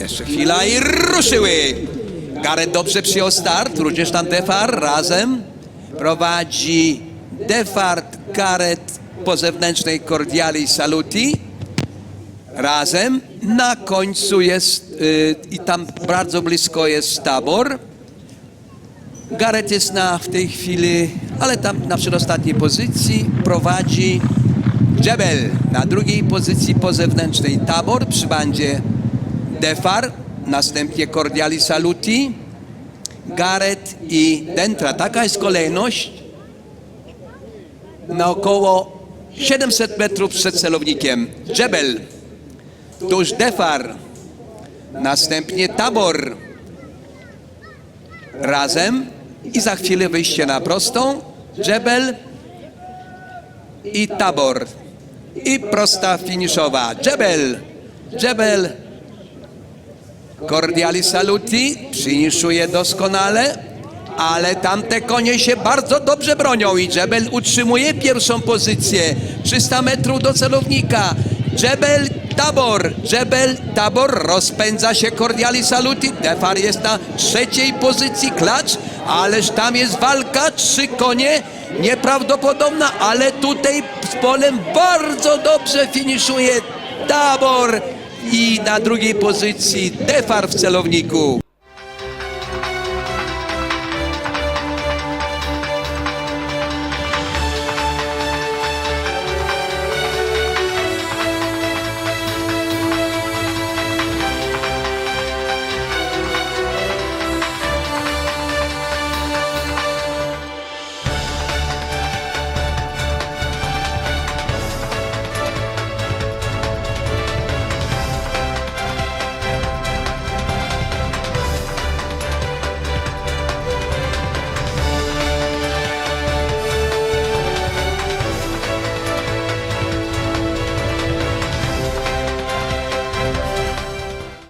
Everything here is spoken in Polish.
Jeszcze chwila i ruszyły. Gareth dobrze przyjął start, również tam Defar razem. Prowadzi Defart, Gareth po zewnętrznej Cordiali Saluti. Razem. Na końcu jest y, i tam bardzo blisko jest Tabor. Gareth jest na, w tej chwili, ale tam na przedostatniej pozycji prowadzi Jebel. Na drugiej pozycji po zewnętrznej Tabor przy bandzie Defar, następnie Cordiali Saluti, Gareth i Dentra. Taka jest kolejność na około 700 metrów przed celownikiem. Jebel, tuż Defar, następnie Tabor, razem i za chwilę wyjście na prostą, Jebel i Tabor. I prosta finiszowa. Jebel, Jebel, Cordiali Saluti finiszuje doskonale, ale tamte konie się bardzo dobrze bronią i Jebel utrzymuje pierwszą pozycję. 300 metrów do celownika. Jebel Tabor, Jebel Tabor rozpędza się Cordiali Saluti. Defar jest na trzeciej pozycji klacz, ależ tam jest walka, trzy konie. Nieprawdopodobna, ale tutaj z polem bardzo dobrze finiszuje Tabor i na drugiej pozycji Defar w celowniku.